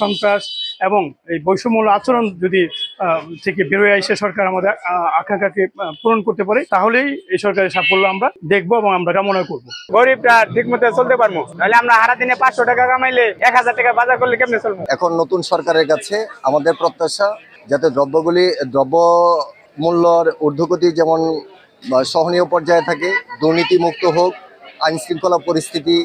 সন্ত্রাস এবং এই বৈষম্যমূলক আচরণ যদি থেকে বেরোয় এসে সরকার আমাদের আকাঙ্ক্ষাকে পূরণ করতে পারে তাহলেই এই সরকারের সাফল্য আমরা দেখব এবং আমরা কামনা করব। গরিবটা ঠিক মতো চলতে পারব? নাহলে আমরা হারা দিনে পাঁচশো টাকা কামাইলে এক হাজার টাকা বাজার করলে কেমনে চলবো? এখন নতুন সরকারের কাছে আমাদের প্রত্যাশা যাতে দ্রব্যগুলি দ্রব্য মূল্যর ঊর্ধ্বগতি যেমন সহনীয় পর্যায়ে থাকে দুর্নীতি মুক্ত হোক আইন শৃঙ্খলা পরিস্থিতি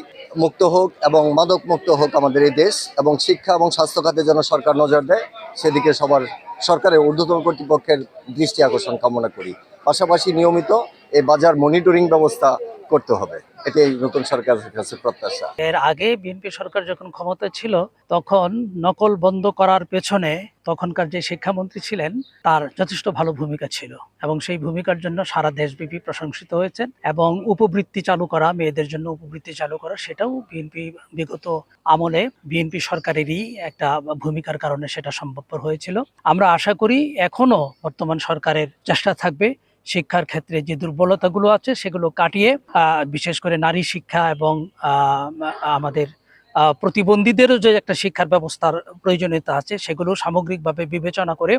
মুক্ত হোক এবং মাদক মুক্ত হোক আমাদের এই দেশ এবং শিক্ষা এবং স্বাস্থ্য খাতে যেন সরকার নজর দেয়, সেদিকে সবার সরকারের ঊর্ধ্বতন কর্তৃপক্ষের দৃষ্টি আকর্ষণ কামনা করি। পাশাপাশি নিয়মিত এই বাজার মনিটরিং ব্যবস্থা করতে হবে। এটাই নতুন সরকারের কাছে প্রত্যাশা। এর আগে বিএনপি সরকার যখন ক্ষমতা ছিল, তখন নকল বন্ধ করার পেছনে তখনকার যে শিক্ষামন্ত্রী ছিলেন, তার যথেষ্ট ভালো ভূমিকা ছিল এবং সেই ভূমিকার জন্য সারা দেশব্যাপী প্রশংসিত হয়েছেন এবং উপবৃত্তি চালু করা, মেয়েদের জন্য উপবৃত্তি চালু করা, সেটাও বিএনপি বিগত আমলে বিএনপি সরকারেরই একটা ভূমিকার কারণে সেটা সম্ভবপর হয়েছিল। আমরা আশা করি এখনও বর্তমান সরকারের চেষ্টা থাকবে শিক্ষার ক্ষেত্রে যে দুর্বলতাগুলো আছে, সেগুলো কাটিয়ে বিশেষ করে নারী শিক্ষা এবং আমাদের প্রতিবন্ধীদেরও যে একটা শিক্ষার ব্যবস্থার প্রয়োজনীয়তা আছে, সেগুলো সামগ্রিকভাবে বিবেচনা করে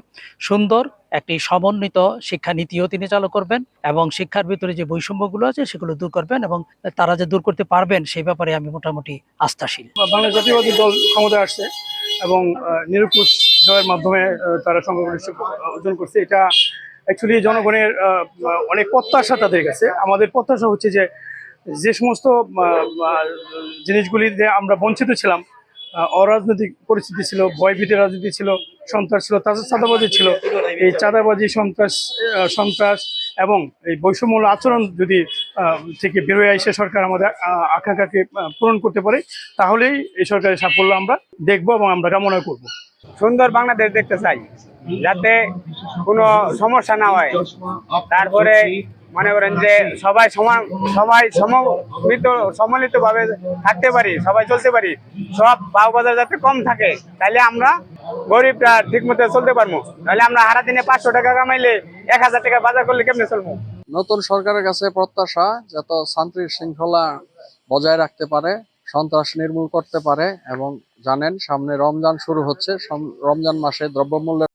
সুন্দর একটি সমন্বিত শিক্ষানীতিও তিনি চালু করবেন এবং শিক্ষার ভিতরে যে বৈষম্যগুলো আছে, সেগুলো দূর করবেন এবং তারা যে দূর করতে পারবেন, সেই ব্যাপারে আমি মোটামুটি আস্থাশীল। বাংলা জাতীয়বাদী দল ক্ষমতায় আসছে এবং নিরঙ্কুশ জয়ের মাধ্যমে তারা সংখ্যাগরিষ্ঠ অর্জন করছে। এটা অ্যাকচুয়ালি জনগণের অনেক প্রত্যাশা তাদের কাছে। আমাদের প্রত্যাশা হচ্ছে যে যে সমস্ত আহ, জিনিসগুলিতে আমরা বঞ্চিত ছিলাম অরাজনৈতিক পরিস্থিতি ছিল ভয়ভীতির রাজনীতি ছিল সন্ত্রাস ছিল তাছাড়া চাঁদাবাজি ছিল। এই চাঁদাবাজি সন্ত্রাস সন্ত্রাস এবং এই বৈষম্যমূলক আচরণ যদি থেকে বেরোয় এসে সরকার আমাদের আকাঙ্ক্ষাকে পূরণ করতে পারে তাহলেই এই সরকারের সাফল্য আমরা দেখব এবং আমরা কামনা করব। সুন্দর বাংলাদেশ দেখতে চাই। যাতে কোনো সমস্যা না হয়। তারপরে মনে করেন যে সবাই সমান, সবাই সমমিত সম্মিলিত ভাবে থাকতে পারি, সবাই চলতে পারি, সব বাউ বাজার যাতে কম থাকে তাহলে আমরা গরিবটা ঠিক মতো চলতে পারব। নাহলে আমরা হারা দিনে পাঁচশো টাকা কামাইলে এক হাজার টাকা বাজার করলে কেমনে চলবো? নতুন সরকারের কাছে প্রত্যাশা যত শান্তি শৃঙ্খলা বজায় রাখতে পারে, সন্ত্রাস নির্মূল করতে পারে এবং জানেন সামনে রমজান শুরু হচ্ছে রমজান মাসে দ্রব্যমূল্যের